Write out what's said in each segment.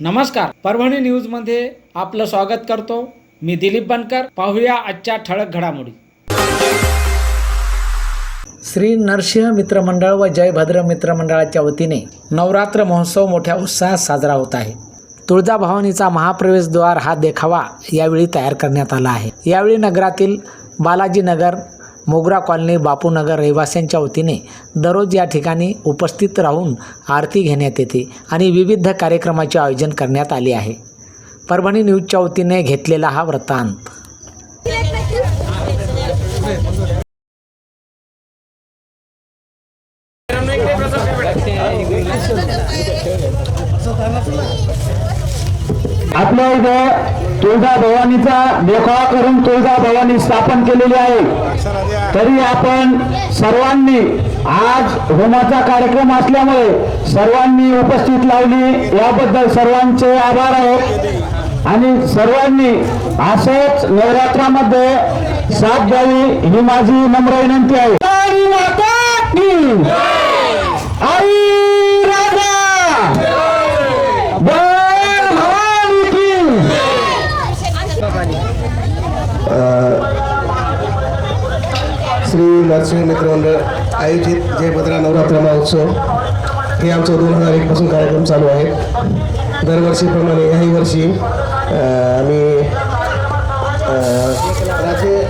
नमस्कार. परभणी न्यूजमध्ये आपलं स्वागत करतो. मी दिलीप बनकर. पाहूया आजच्या ठळक घडामोडी. श्री नरसिंह मित्रमंडळ व जय भद्र मित्रमंडळाच्या वतीने नवरात्र महोत्सव मोठ्या उत्साहात साजरा होत आहे. तुळजाभवानीचा महाप्रवेशद्वार हा देखावा यावेळी तयार करण्यात आला आहे. यावेळी नगरातील बालाजी नगर मोगरा कॉलनी बापूनगर रहिवाशांच्या वतीने दररोज या ठिकाणी उपस्थित राहून आरती घेण्यात येते आणि विविध कार्यक्रमाचे आयोजन करण्यात आले आहे. परभणी न्यूजच्या वतीने घेतलेला हा वृत्तांत. आपल्या इथं तुळजा भवानीचा देखावा करून तुळजा भवानी स्थापन केलेली आहे. तरी आपण सर्वांनी आज होमाचा कार्यक्रम असल्यामुळे सर्वांनी उपस्थित लावली. याबद्दल सर्वांचे आभार आहेत आणि सर्वांनी असंच नवरात्रामध्ये साथ द्यावी ही माझी नम्र विनंती आहे. आई आई राजा बोल भवानी की श्री नरसिंह मित्र आयोजित जय भद्रा नवरात्र महोत्सव हे आमचं दोन हजार एकपासून कार्यक्रम चालू आहे. दरवर्षीप्रमाणे याही वर्षी आम्ही राजे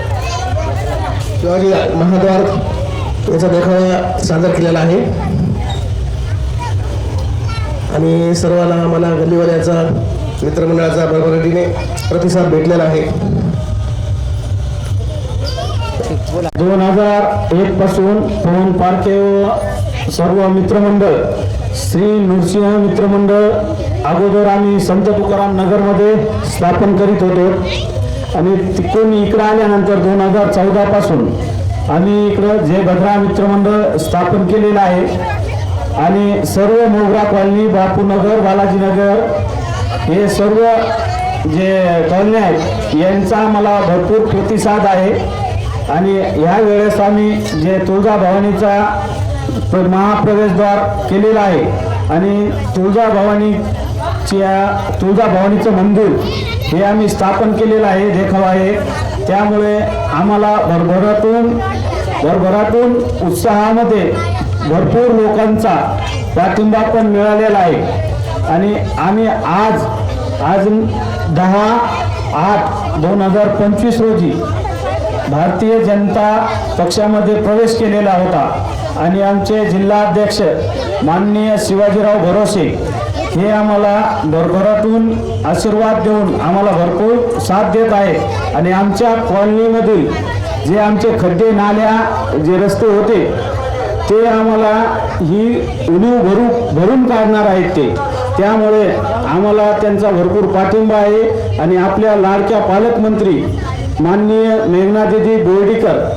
शिवाजी महाद्वार याचा देखावा सादर केलेला आहे. आणि सर्वांना आम्हाला गल्लीवाल्याचा मित्रमंडळाचा बरोबरीने प्रतिसाद भेटलेला आहे. दोन हजार एक पासून पवन पारखे व सर्व मित्रमंडळ श्री नृसिंह मित्रमंडळ अगोदर आम्ही संत तुकाराम नगरमध्ये स्थापन करीत होतो. आणि तिकडून इकडं आल्यानंतर दोन हजार चौदा पासून आम्ही इकडं जय भद्रा मित्रमंडळ स्थापन केलेलं आहे. आणि सर्व मोगरा कॉलनी बापूनगर बालाजीनगर हे सर्व जे कॉलनी आहेत यांचा मला भरपूर प्रतिसाद आहे. आणि ह्या वेळेस आम्ही जे तुळजाभवानीचा महाप्रवेशद्वार केलेला आहे आणि तुळजाभवानीच्या तुळजाभवानीचं मंदिर हे आम्ही स्थापन केलेलं आहे देखावा आहे. त्यामुळे आम्हाला भरभरातून भरभरातून उत्साहामध्ये भरपूर लोकांचा पाठिंबा पण मिळालेला आहे. आणि आम्ही आज आज दहा आठ दोन हजार पंचवीस रोजी भारतीय जनता पक्षामध्ये प्रवेश केलेला होता. आणि आमचे जिल्हाध्यक्ष माननीय शिवाजीराव भरोसे हे आम्हाला भरभरातून आशीर्वाद देऊन आम्हाला भरपूर साथ देत आहे. आणि आमच्या कॉलनीमधील जे आमचे खड्डे नाल्या जे रस्ते होते ते आम्हाला ही उणीव भरू भरून काढणार आहेत ते. त्यामुळे आम्हाला त्यांचा भरपूर पाठिंबा आहे. आणि आपल्या लाडक्या पालकमंत्री माननीय मेघनादिदी बोर्डीकर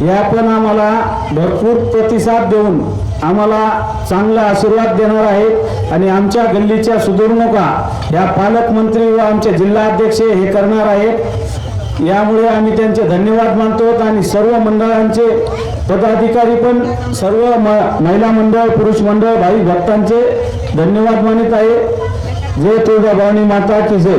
या पण आम्हाला भरपूर प्रतिसाद देऊन आम्हाला चांगला आशीर्वाद देणार आहेत. आणि आमच्या गल्लीच्या सुधारणुका या पालकमंत्री व आमचे जिल्हाध्यक्ष हे करणार आहेत. यामुळे आम्ही त्यांचे धन्यवाद मानतो आणि सर्व मंडळांचे पदाधिकारी पण सर्व म- महिला मंडळ पुरुष मंडळ भाई भक्तांचे धन्यवाद मानित आहे. जय तुळजाभवानी माता की जय.